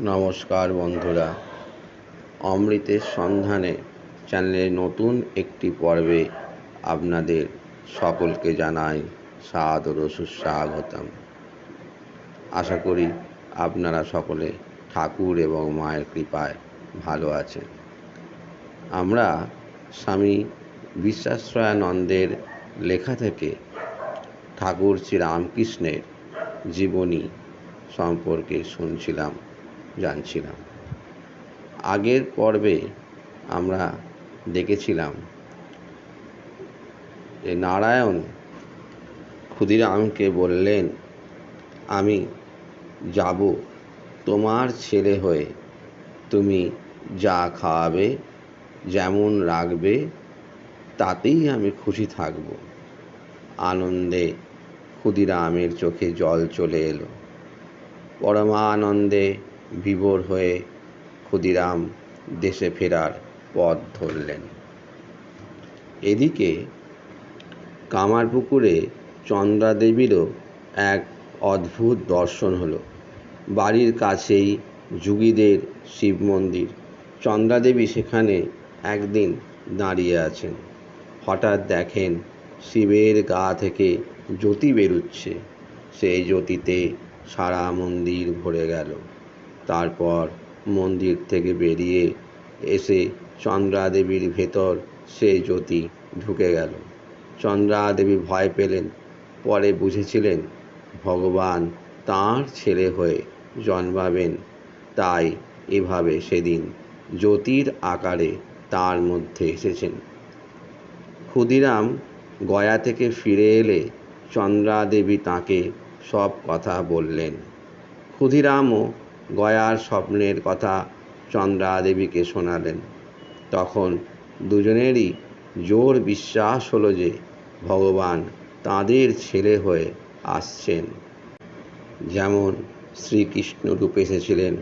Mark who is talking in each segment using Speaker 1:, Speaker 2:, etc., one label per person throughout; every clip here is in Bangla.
Speaker 1: নমস্কার বন্ধুরা। অমৃতের সন্ধানে চ্যানেলে নতুন একটি পর্বে আপনাদের সকলকে জানাই সাদর সুস্বাগতম। আশা করি আপনারা সকলে ঠাকুর এবং মায়ের কৃপায় ভালো আছেন। আমরা স্বামী বিশ্বাশ্রয়ানন্দের লেখা থেকে ঠাকুর শ্রীরামকৃষ্ণের জীবনী সম্পর্কে শুনছিলাম। জানছিলাম। আগের পর্বে আমরা দেখেছিলাম যে নারায়ণ ক্ষুদিরামকে বললেন, আমি যাব, তোমার ছেলে হয়ে তুমি যা খাওয়াবে, যেমন রাখবে, তাতেই আমি খুশি থাকব। আনন্দে ক্ষুদিরামের চোখে জল চলে এলো। পরমানন্দে বিভোর হয়ে ক্ষুদিরাম দেশে ফেরার পথ ধরলেন। এদিকে কামারপুকুরে চন্দ্রাদেবীরও এক অদ্ভুত দর্শন হলো। বাড়ির কাছেই যুগীদের শিব মন্দির চন্দ্রাদেবী সেখানে একদিন দাঁড়িয়ে আছেন। হঠাৎ দেখেন শিবের গা থেকে জ্যোতি বেরুচ্ছে। সেই জ্যোতিতে সারা মন্দির ভরে গেল। তারপর মন্দির থেকে বেরিয়ে এসে চন্দ্রাদেবীর ভেতর সেই জ্যোতি ঢুকে গেল। চন্দ্রাদেবী ভয় পেলেন। পরে বুঝেছিলেন, ভগবান তাঁর ছেলে হয়ে জন্মাবেন, তাই এভাবে সেদিন জ্যোতির আকারে তার মধ্যে এসেছেন। ক্ষুদিরাম গয়া থেকে ফিরে এলে চন্দ্রাদেবী তাকে সব কথা বললেন। ক্ষুদিরামও গয়ার স্বপ্নের কথা চন্দ্রাদেবীকে শোনালেন। তখন দুজনেরই জোর বিশ্বাস হলো যে ভগবান তাদের ছেলে হয়ে আসছেন। যেমন শ্রীকৃষ্ণ রূপে এসেছিলেন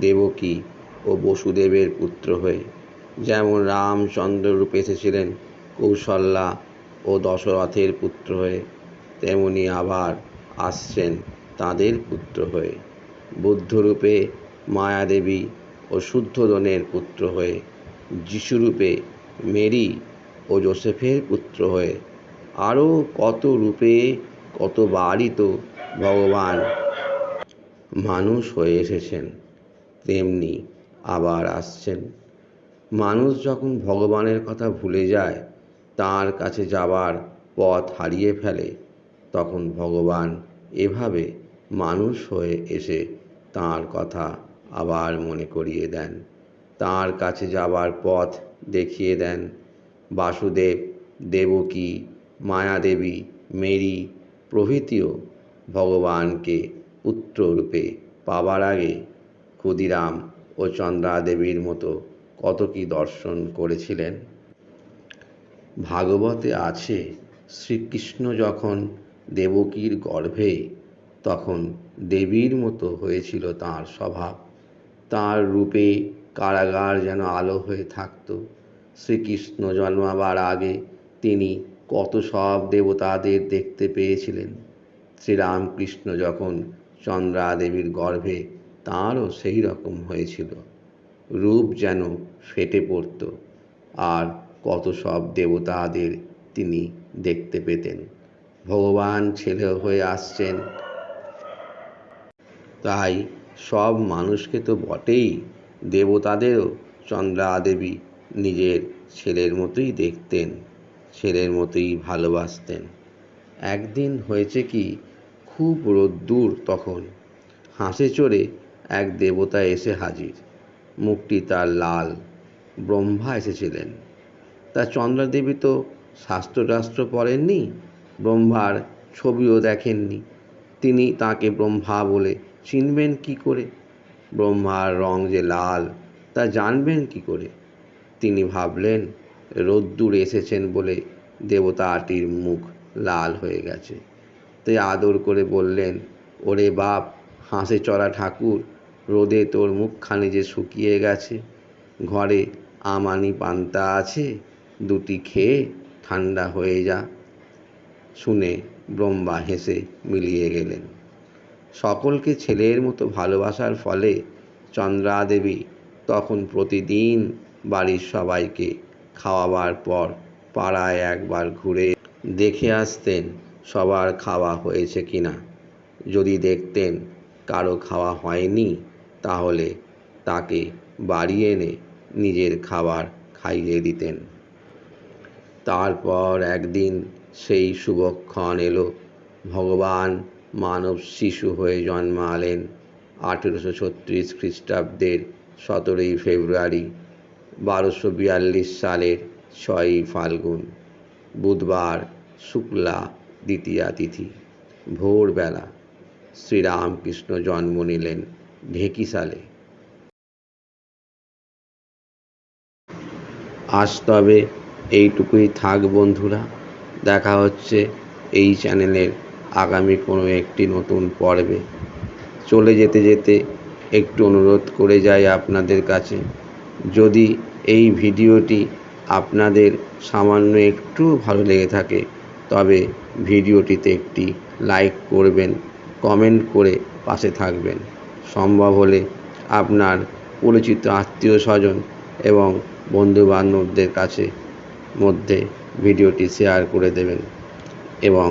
Speaker 1: দেবকী ও বসুদেবের পুত্র হয়ে। যেমন রামচন্দ্র রূপে এসেছিলেন কৌশল্যা ও দশরথের পুত্র হয়ে। তেমনি আবার আসছেন তাদের পুত্র হয়ে। বুদ্ধরূপে মায়াদেবী ও শুদ্ধোদনের পুত্র হয়ে, যিশুরূপে মেরি ও জোসেফের পুত্র হয়ে আরও কত রূপে কতবারই তো ভগবান মানুষ হয়ে এসেছেন, তেমনি আবার আসছেন। মানুষ যখন ভগবানের কথা ভুলে যায়, তার কাছে যাবার পথ হারিয়ে ফেলে, তখন ভগবান এভাবে মানুষ হয়ে এসে তাঁর কথা আবার মনে করিয়ে দেন। তাঁর কাছে যাবার পথ দেখিয়ে দেন। বাসুদেব, দেবকী, মায়াদেবী, মেরি প্রভৃতিও ভগবানকে পুত্ররূপে পাবার আগে ক্ষুদিরাম ও চন্দ্রাদেবীর মতো কত কি দর্শন করেছিলেন? ভাগবতে আছে শ্রীকৃষ্ণ যখন দেবকীর গর্ভে তখন দেবীর মতো হয়েছিল তাঁর স্বভাব। তাঁর রূপে কারাগার যেন আলো হয়ে থাকত। শ্রীকৃষ্ণ জন্মাবার আগে তিনি কত সব দেবতাদের দেখতে পেয়েছিলেন। শ্রীরামকৃষ্ণ যখন চন্দ্রা দেবীর গর্ভে, তাঁরও সেই রকম হয়েছিল। রূপ যেন ফেটে পড়ত আর কত সব দেবতাদের তিনি দেখতে পেতেন। ভগবান ছেলে হয়ে আসছেন তাই সব মানুষকে তো বটেই দেবতাদেরও চন্দ্রা দেবী নিজের ছেলের মতোই দেখতেন, ছেলের মতোই ভালোবাসতেন। একদিন হয়েছে কি, খুব রোদ্দুর তখন। হাঁসে চড়ে এক দেবতা এসে হাজির। মুখটি তার লাল, ব্রহ্মা এসেছিলেন। তা চন্দ্রাদেবী তো শাস্ত্রটাস্ত্র পড়েননি, ব্রহ্মার ছবিও দেখেননি। তিনি তাকে ব্রহ্মা বলে চিনবেন কি করে? ব্রহ্মার রং যে লাল, তা জানবেন কি করে? তিনি ভাবলেন, রোদ্দুর এসেছেন বলে দেবতাটির মুখ লাল হয়ে গেছে। তাই আদর করে বললেন, ওরে বাপ, হাঁসে চড়া ঠাকুর, রোদে তোর মুখখানি যে শুকিয়ে গেছে, ঘরে আমানি পান্তা আছে, দুটি খেয়ে ঠান্ডা হয়ে যা। শুনে ব্রহ্মা হেসে মিলিয়ে গেলেন। সকলকে ছেলের মতো ভালোবাসার ফলে চন্দ্রা দেবী তখন প্রতিদিন বাড়ির সবাইকে খাওয়াবার পর পাড়ায় একবার ঘুরে দেখে আসতেন সবার খাওয়া হয়েছে কিনা। যদি দেখতেন কারও খাওয়া হয়নি, তাহলে তাকে বাড়ি এনে নিজের খাবার খাইয়ে দিতেন। তারপর একদিন সেই শুভক্ষণ এলো, ভগবান মানব শিশু হয়ে জন্মালেন আঠেরোশো ছত্রিশ খ্রিস্টাব্দের সতেরোই ফেব্রুয়ারি বারোশো বিয়াল্লিশ সালের ছয়ই ফাল্গুন, বুধবার শুক্লা দ্বিতীয়া তিথি। ভোরবেলা শ্রীরামকৃষ্ণ জন্ম নিলেন ঢেকিসালে আজ তবে এইটুকুই থাক বন্ধুরা, দেখা হচ্ছে এই চ্যানেলের আগামী কোনো একটি নতুন পর্বে। চলে যেতে যেতে একটু অনুরোধ করে যাই আপনাদের কাছে। যদি এই ভিডিওটি আপনাদের সামান্য একটু ভালো লেগে থাকে, তবে ভিডিওটিতে একটি লাইক করবেন, কমেন্ট করে পাশে থাকবেন। সম্ভব হলে আপনার পরিচিত আত্মীয় স্বজন এবং বন্ধুবান্ধবদের কাছে মধ্যে ভিডিওটি শেয়ার করে দেবেন এবং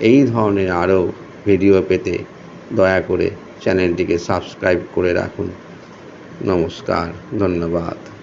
Speaker 1: এই ধরনের আরও ভিডিও পেতে দয়া করে চ্যানেলটিকে সাবস্ক্রাইব করে রাখুন। নমস্কার ধন্যবাদ।